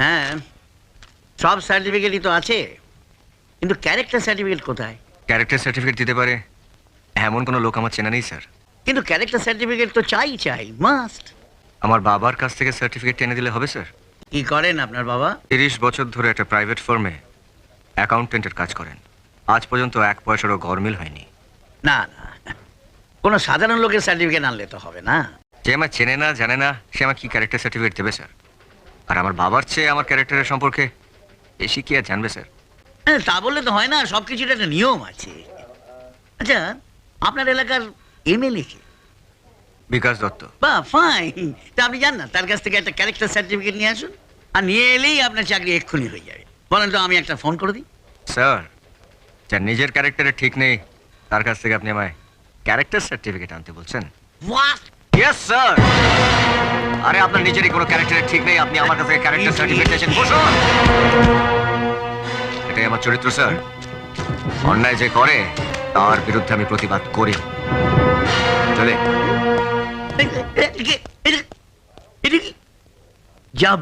হ্যাঁ সব সার্টিফিকেটই তো আছে কিন্তু ক্যারেক্টার সার্টিফিকেট কোথায়? ক্যারেক্টার সার্টিফিকেট দিতে পারে এমন কোনো লোক আমার চেনা নেই স্যার। কিন্তু ক্যারেক্টার সার্টিফিকেট তো চাই চাই মাস্ট আমার বাবার কাছ থেকে সার্টিফিকেট এনে দিলে হবে স্যার। কি করেন আপনার বাবা? তিরিশ বছর ধরে একটা প্রাইভেট ফার্মে অ্যাকাউন্টেন্টের কাজ করেন। আজ পর্যন্ত এক পয়সারও গরমিল হয়নি। না না কোনো সাধারণ লোকের সার্টিফিকেট আনলে তো হবে না। যে আমার চেনে না জানে না সে আমার কি ক্যারেক্টার সার্টিফিকেট দেবে স্যার? আর আমার বাবার চেয়ে আমার ক্যারেক্টারের সম্পর্কে বেশি কি আর জানবে স্যার তা বললে তো হয় না সব কিছুর একটা নিয়ম আছে। আচ্ছা আপনার এলাকার এমএলএ কে? বিকাশ দত্ত। বা ফাইন তা আপনি জান না তার কাছ থেকে একটা ক্যারেক্টার সার্টিফিকেট নিয়ে আসুন আর নিয়ে এলেই আপনার চাকরি এক্ষুনি হয়ে যাবে। বলেন তো আমি একটা ফোন করে দিই। স্যার যার নিজের ক্যারেক্টারে ঠিক নেই তার কাছ থেকে আপনি আমায় ক্যারেক্টার সার্টিফিকেট আনতে বলছেন? হোয়াট ইয়েস স্যার আরে আপনার নিজেরই কোনো ক্যারেক্টারের ঠিক নেই। আপনি আমার কাছে ক্যারেক্টার সার্টিফিকেশন বসুন। এটাই আমার চরিত্র স্যার। অন্যায় যে করে তার বিরুদ্ধে আমি প্রতিবাদ করি। চলে। এটা কি- এটা- এটা কি? জব